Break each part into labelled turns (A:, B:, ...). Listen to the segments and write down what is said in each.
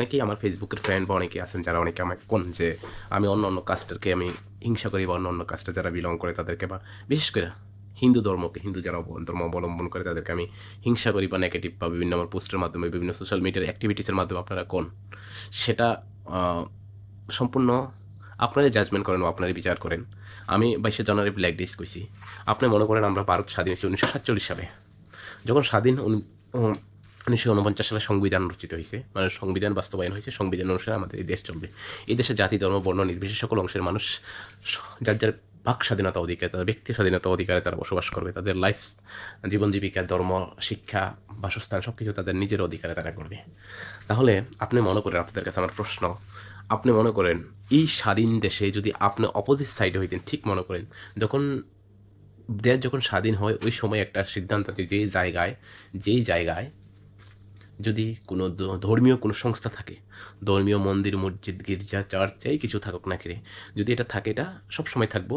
A: অনেকেই আমার ফেসবুকের ফ্রেন্ড বা অনেকে আছেন যারা অনেকে আমাকে কোন যে আমি অন্য অন্য কাস্টারকে আমি হিংসা করি বা অন্য অন্য কাস্টে যারা বিলং করে তাদেরকে বা বিশেষ করে হিন্দু ধর্মকে, হিন্দু যারা ধর্ম অবলম্বন করে তাদেরকে আমি হিংসা করি বা নেগেটিভ বা বিভিন্ন আমার পোস্টের মাধ্যমে, বিভিন্ন সোশ্যাল মিডিয়ার অ্যাক্টিভিটিসের মাধ্যমে আপনারা কোন? সেটা সম্পূর্ণ আপনারাই জাজমেন্ট করেন বা আপনারাই বিচার করেন। আমি বাইশে জানুয়ারি ব্ল্যাক ডেস কইছি। আপনি মনে করেন আমরা ভারত স্বাধীন হয়েছি উনিশশো সাতচল্লিশ সালে। যখন স্বাধীন উনিশশো উনপঞ্চাশ সালে সংবিধান রচিত হয়েছে। মানে সংবিধান বাস্তবায়ন হয়েছে। সংবিধান অনুসারে আমাদের এই দেশ চলবে। এই দেশে জাতি, ধর্ম, বর্ণ নির্বিশেষে সকল অংশের মানুষ যার যার বাক স্বাধীনতা অধিকার, তাদের ব্যক্তি স্বাধীনতা অধিকারে তারা বসবাস করবে। তাদের লাইফ জীবন জীবিকা, ধর্ম, শিক্ষা, বাসস্থান সব কিছু তাদের নিজের অধিকারে তারা করবে তাহলে আপনি মনে করেন, আপনাদের কাছে আমার প্রশ্ন, আপনি মনে করেন, এই স্বাধীন দেশে যদি আপনি অপোজিট সাইডে হইতেন, ঠিক মনে করেন, যখন দেশ যখন স্বাধীন হয়, ওই সময় একটা সিদ্ধান্ত আছে যেই জায়গায় যেই জায়গায় যদি কোনো ধর্মীয় কোনো সংস্থা থাকে, ধর্মীয় মন্দির, মসজিদ, গির্জা চার্চ যাই কিছু থাকুক না কিরে যদি এটা থাকে, এটা সবসময় থাকব।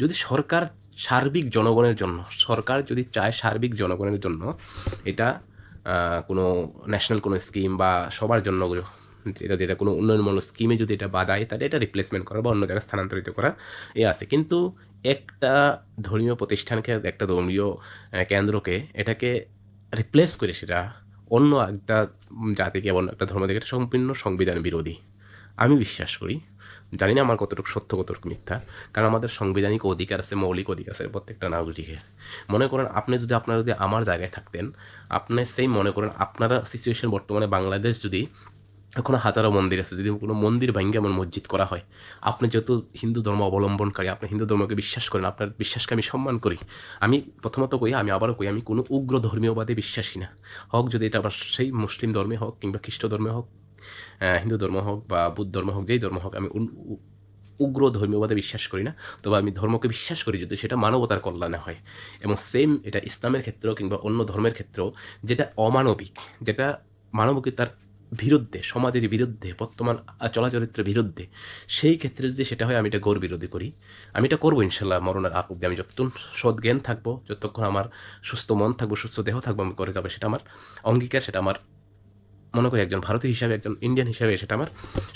A: যদি সরকার সার্বিক জনগণের জন্য, সরকার যদি চায় সার্বিক জনগণের জন্য, এটা কোনো ন্যাশনাল কোনো স্কিম বা সবার জন্য এটা যেটা কোনো উন্নয়নমূলক স্কিমে যদি এটা বাধায়, তাহলে এটা রিপ্লেসমেন্ট করা বা অন্য জায়গায় স্থানান্তরিত করা, এ আছে। কিন্তু একটা ধর্মীয় প্রতিষ্ঠানকে, একটা ধর্মীয় কেন্দ্রকে এটাকে রিপ্লেস করে সেটা অন্য একটা জাতিকে এবং একটা ধর্ম থেকে সম্পূর্ণ সংবিধান বিরোধী। আমি বিশ্বাস করি, জানি না আমার কতটুকু সত্য, কতটুকু মিথ্যা, কারণ আমাদের সাংবিধানিক অধিকার আছে, মৌলিক অধিকার আছে প্রত্যেকটা নাগরিকের। মনে করেন আপনি যদি আপনারা যদি আমার জায়গায় থাকতেন, আপনি সেই মনে করেন আপনারা সিচুয়েশন বর্তমানে বাংলাদেশ যদি এখনও হাজারো মন্দির আছে। যদি কোনো মন্দির ভাঙ্গে এমন মসজিদ করা হয়, আপনি যেহেতু হিন্দু ধর্ম অবলম্বনকারী, আপনি হিন্দু ধর্মকে বিশ্বাস করেন, আপনার বিশ্বাসকে আমি সম্মান করি। আমি প্রথমত কই, আমি আবারও কই, আমি কোনো উগ্র ধর্মীয়বাদে বিশ্বাসী না। হোক যদি এটা আবার সেই মুসলিম ধর্মে হোক কিংবা খ্রিস্ট ধর্মে হোক হিন্দু ধর্ম হোক বা বুদ্ধ ধর্ম হোক, যেই ধর্ম হোক, আমি উগ্র ধর্মীয়বাদে বিশ্বাস করি না। তবে আমি ধর্মকে বিশ্বাস করি যদি সেটা মানবতার কল্যাণে হয়। এবং সেম এটা ইসলামের ক্ষেত্রেও কিংবা অন্য ধর্মের ক্ষেত্রেও যেটা অমানবিক, যেটা মানবিকতার বিরুদ্ধে, সমাজের বিরুদ্ধে, বর্তমান চলাচরিত্রের বিরুদ্ধে, সেই ক্ষেত্রে যদি সেটা হয়, আমি এটা গৌর বিরোধী করি। আমি এটা করব ইনশাল্লাহ, মরণের আগ অব্দি আমি যতক্ষণ সৎ জ্ঞান থাকব, যতক্ষণ আমার সুস্থ মন থাকব, সুস্থ দেহ থাকব, আমি করে যাব, সেটা আমার অঙ্গীকার, সেটা আমার মনে করি একজন ভারতীয় হিসাবে, একজন ইন্ডিয়ান হিসাবে সেটা আমার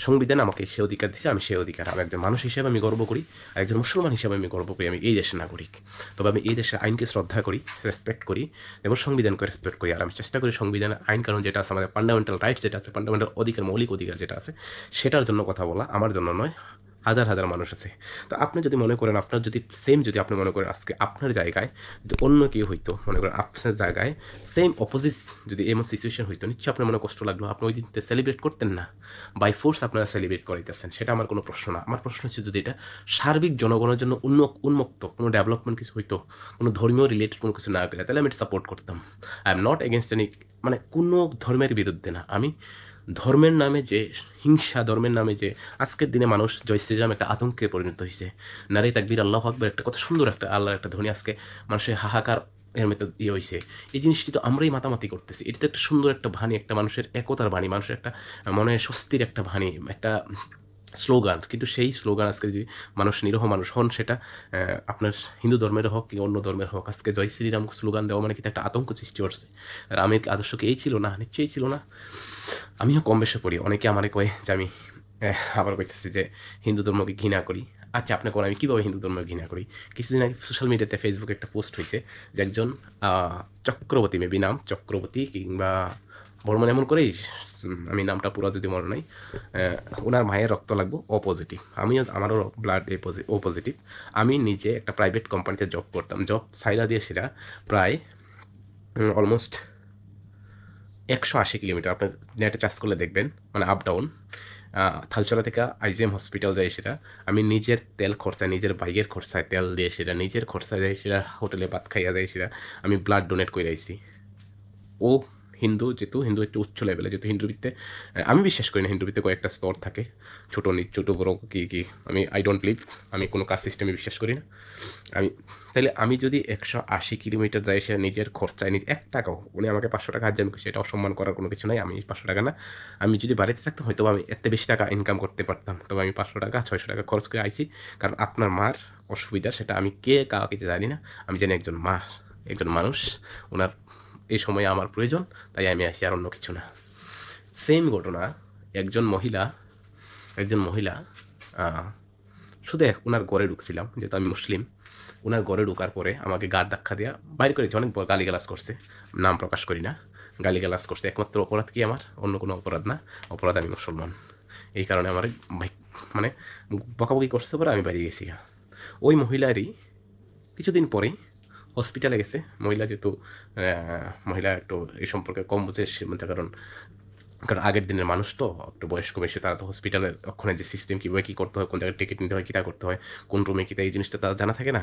A: সংবিধান আমাকে সে অধিকার দিছে, আমি সে অধিকার। আমি একজন মানুষ হিসাবে আমি গর্ব করি, আর একজন মুসলমান হিসাবে আমি গর্ব করি, আমি এই দেশের নাগরিক। তবে আমি এই দেশের আইনকে শ্রদ্ধা করি রেসপেক্ট করি, এবং সংবিধানকে রেসপেক্ট করি। আর আমি চেষ্টা করি সংবিধান, আইন কারণ যেটা আছে, আমাদের ফান্ডামেন্টাল রাইটস যেটা আছে ফান্ডামেন্টাল অধিকার, মৌলিক অধিকার যেটা আছে, সেটার জন্য কথা বলা, আমার জন্য নয়। হাজার হাজার মানুষ আছে। তো আপনি যদি মনে করেন, আপনার যদি সেম যদি আপনি মনে করেন আজকে আপনার জায়গায় যদি অন্য কেউ হইতো, মনে করেন আপনার জায়গায় সেম অপোজিট যদি এমন সিচুয়েশন হইতো, নিশ্চয়ই আপনার মনে কষ্ট লাগল। আপনি ওই দিনতে সেলিব্রেট করতেন না। বাই ফোর্স আপনারা সেলিব্রেট করাইতেছেন সেটা আমার কোনো প্রশ্ন না। আমার প্রশ্ন হচ্ছে যদি এটা সার্বিক জনগণের জন্য উন্মুক, উন্মুক্ত কোনো ডেভেলপমেন্ট কিছু হইতো, কোনো ধর্মীয় রিলেটেড কোনো কিছু না করে, তাহলে আমি এটা সাপোর্ট করতাম। I am not against any মানে কোনো ধর্মের বিরুদ্ধে না। আমি ধর্মের নামে যে, হিংসা ধর্মের নামে যে, আজকের দিনে মানুষ জয় শ্রীরাম একটা আতঙ্কে পরিণত হয়েছে। নারী তাকবির, আল্লাহ আকবর, একটা কত সুন্দর একটা, আল্লাহর একটা ধ্বনি আজকে মানুষের হাহাকার এর মতো ইয়ে হয়েছে। এই জিনিসটি তো আমরাই মাতামাতি করতেছি। এটা তো একটা সুন্দর একটা ভানি একটা মানুষের একতার বাণী, মানুষের একটা মনে স্বস্তির একটা ভানি একটা স্লোগান, কিন্তু সেই স্লোগান আজকে যদি মানুষ নিরহ মানুষ হন সেটা আপনার হিন্দু ধর্মের হোক কি অন্য ধর্মের হোক, আজকে জয় শ্রীরাম স্লোগান দেওয়া মানে কিন্তু একটা আতঙ্ক সৃষ্টি করছে। রামের আদর্শ কি এই ছিল না? নিশ্চয়ই ছিল না। আমিও কম বেশি পড়ি। অনেকে আমারে কয় যে আমি আবার কইতেছি যে হিন্দু ধর্মকে ঘৃণা করি। আচ্ছা আপনি কোন, আমি কীভাবে হিন্দু ধর্ম ঘৃণা করি? কিছুদিন আগে সোশ্যাল মিডিয়াতে ফেসবুকে একটা পোস্ট হয়েছে যে একজন চক্রবর্তী মেবি নাম চক্রবর্তী কিংবা বর্মন এমন করেই আমি নামটা পুরো যদি মনে নাই ওনার মায়ের রক্ত লাগবো, ও পজিটিভ আমিও, আমারও ব্লাড ও পজিটিভ আমি নিজে একটা প্রাইভেট কোম্পানিতে জব করতাম। জব সাইরা দিয়ে সেটা প্রায় অলমোস্ট একশো আশি কিলোমিটার। আপনি নেটে চার্জ করলে দেখবেন মানে আপ ডাউন থালচরা থেকে আইজিএম হসপিটাল যাই সেটা। আমি নিজের তেল খরচা নিজের বাইকের খরচায় তেল দিয়ে সেটা, নিজের খরচা যায় সেটা, হোটেলে ভাত খাইয়া যায় সেটা, আমি ব্লাড ডোনেট করে আইছি। ও হিন্দু, যেহেতু হিন্দু একটু উচ্চ লেভেলে যেহেতু হিন্দুবিতে আমি বিশ্বাস করি না হিন্দুবিতে কয়েকটা স্তর থাকে, ছোটো, নি, ছোটো, বড়ো, কি কি, আমি আই ডোন্ট বিলিভ আমি কোনো কাজ সিস্টেমে বিশ্বাস করি না। আমি, তাহলে আমি যদি একশো আশি কিলোমিটার যাই, সে নিজের খরচায় নিজে, এক টাকাও, উনি আমাকে পাঁচশো টাকা হাজার করছে এটা অসম্মান করার কোনো কিছু নাই, আমি পাঁচশো টাকা না। আমি যদি বাড়িতে থাকতাম হয়তো আমি এত বেশি টাকা ইনকাম করতে পারতাম, তবে আমি পাঁচশো টাকা, ছয়শো টাকা খরচ করে আইছি, কারণ আপনার মার অসুবিধা, সেটা আমি কে, কাউকে জানি না, আমি জানি একজন মা, একজন মানুষ, ওনার এই সময়ে আমার প্রয়োজন, তাই আমি আসি আর অন্য কিছু না। সেম ঘটনা, একজন মহিলা একজন মহিলা শুধু ওনার ঘরে ঢুকছিলাম, যেহেতু আমি মুসলিম। ওনার ঘরে ঢোকার পরে আমাকে গার ধাক্কা দেওয়া বাইর করেছে অনেক গালিগালাজ করছে। নাম প্রকাশ করি না, গালিগালাজ করছে। একমাত্র অপরাধ কি আমার? অন্য কোনো অপরাধ না, অপরাধ আমি মুসলমান। এই কারণে আমার মানে বকাবকি করছে পরে আমি বাড়ি গেছি ওই মহিলারই কিছুদিন পরেই হসপিটালে গেছে, মহিলা যেহেতু মহিলা একটু এই সম্পর্কে কম বুঝে সে মধ্যে কারণ কারণ আগের দিনের মানুষ তো, একটু বয়স্ক বেশি, তারা তো হসপিটালের ওখানে যে সিস্টেম কীভাবে কী করতে হয়, কোন জায়গায় টিকিট নিতে হয় কীটা করতে হয়, কোন রুমে কীটা এই জিনিসটা তারা জানা থাকে না।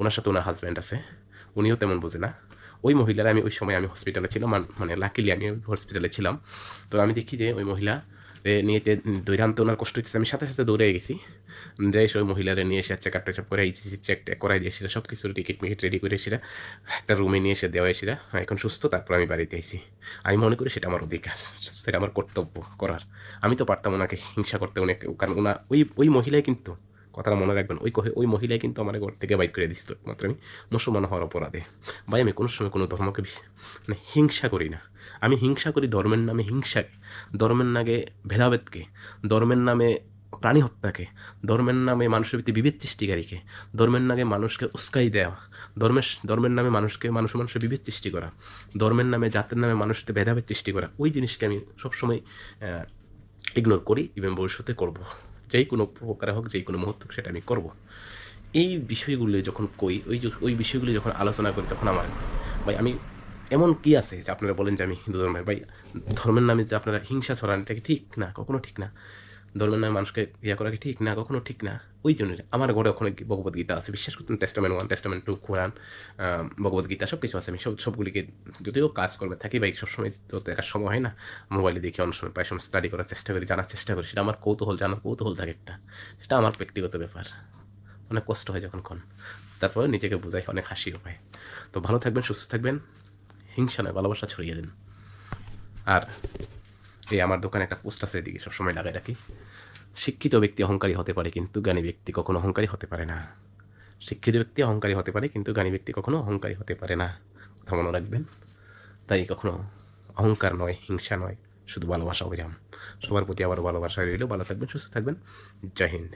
A: ওনার সাথে ওনার হাজব্যান্ড আছে, উনিও তেমন বোঝে না। ওই মহিলারা, আমি ওই সময় আমি হসপিটালে ছিলাম মানে লাকিলি আমি হসপিটালে ছিলাম। তো আমি দেখি যে ওই মহিলা এ নিয়ে তে- দৌড়ানতে ওনার কষ্ট হচ্ছে আমি সাথে সাথে দৌড়ে গেছি। যে সব মহিলারা নিয়ে এসে চেক আপ টেকআপ করে ইজিসি চেক টেক করাই দিয়ে সব কিছু টিকিট মিকিট রেডি করে সেটা একটা রুমে নিয়ে এসে দেওয়া সেটা এখন সুস্থ, তারপর আমি বাড়িতে আইছি। আমি মনে করি সেটা আমার অধিকার, সেটা আমার কর্তব্য করার। আমি তো পারতাম ওনাকে হিংসা করতে অনেক, কারণ ওনা, ওই ওই মহিলাই কিন্তু, কথাটা মনে রাখবেন, ওই ওই মহিলাই কিন্তু আমার ঘর থেকে বাইক করে দিছিল একমাত্র আমি। মুসলমান হওয়ার অপরাধে। ভাই, আমি কোনো সময় কোনো ধর্মকে মানে হিংসা করি না। আমি হিংসা করি ধর্মের নামে হিংসাকে, ধর্মের নামে ভেদাভেদকে, ধর্মের নামে প্রাণী হত্যাকে, ধর্মের নামে মানুষের প্রতি বিভেদ সৃষ্টিকারীকে, ধর্মের নামে মানুষকে উস্কাই দেওয়া, ধর্মের ধর্মের নামে মানুষকে, মানুষ মানুষের বিভেদ সৃষ্টি করা, ধর্মের নামে, জাতের নামে মানুষকে ভেদাভেদ সৃষ্টি করা, ওই জিনিসকে আমি সবসময় ইগনোর করি ইভেন ভবিষ্যতে করব। যেই কোনো প্রকারে হোক, যেই কোনো মুহূর্ত সেটা আমি করব। এই বিষয়গুলো যখন কই, ওই ওই বিষয়গুলো যখন আলোচনা করি, তখন আমার, ভাই, আমি এমন কি আছে যে আপনারা বলেন যে আমি হিন্দু ধর্মের? ভাই, ধর্মের নামে যে আপনারা হিংসা ছড়ান, এটা কি ঠিক? না, কখনো ঠিক না। ধর্মের নামে মানুষকে ইয়া করা কি ঠিক? না, কখনো ঠিক না। ওই জন্য আমার ঘরে ওখানে ভগবত গীতা আছে। বিশ্বাস করতেন testament one testament two Quran Bhagavad Gita সব কিছু আছে। আমি সব, সবগুলিকে যদিও কাজ করবে, থাকি ভাই, সবসময় তো দেখার সময় হয় না। মোবাইলে দেখি, অন্য সময় প্রায় সময় স্টাডি করার চেষ্টা করি, জানার চেষ্টা করি। সেটা আমার কৌতূহল, জানার কৌতূহল থাকে একটা। সেটা আমার ব্যক্তিগত ব্যাপার। অনেক কষ্ট হয় যখন তারপরে নিজেকে বোঝাই, অনেক হাসিও পায় তো ভালো থাকবেন, সুস্থ থাকবেন। হিংসা নয়, ভালোবাসা ছড়িয়ে দিন। আর এই আমার দোকানে একটা পোস্ট আছে, এদিকে সবসময় লাগাই রাখি। শিক্ষিত ব্যক্তি অহংকারী হতে পারে, কিন্তু জ্ঞানী ব্যক্তি কখনো অহংকারী হতে পারে না। শিক্ষিত ব্যক্তি অহংকারী হতে পারে, কিন্তু জ্ঞানী ব্যক্তি কখনো অহংকারী হতে পারে না। কথা মনে রাখবেন, তাই কখনো অহংকার নয়, হিংসা নয়, শুধু ভালোবাসা অবিরাম সবার প্রতি আবার ভালোবাসা রইল। ভালো থাকবেন, সুস্থ থাকবেন। জয় হিন্দ।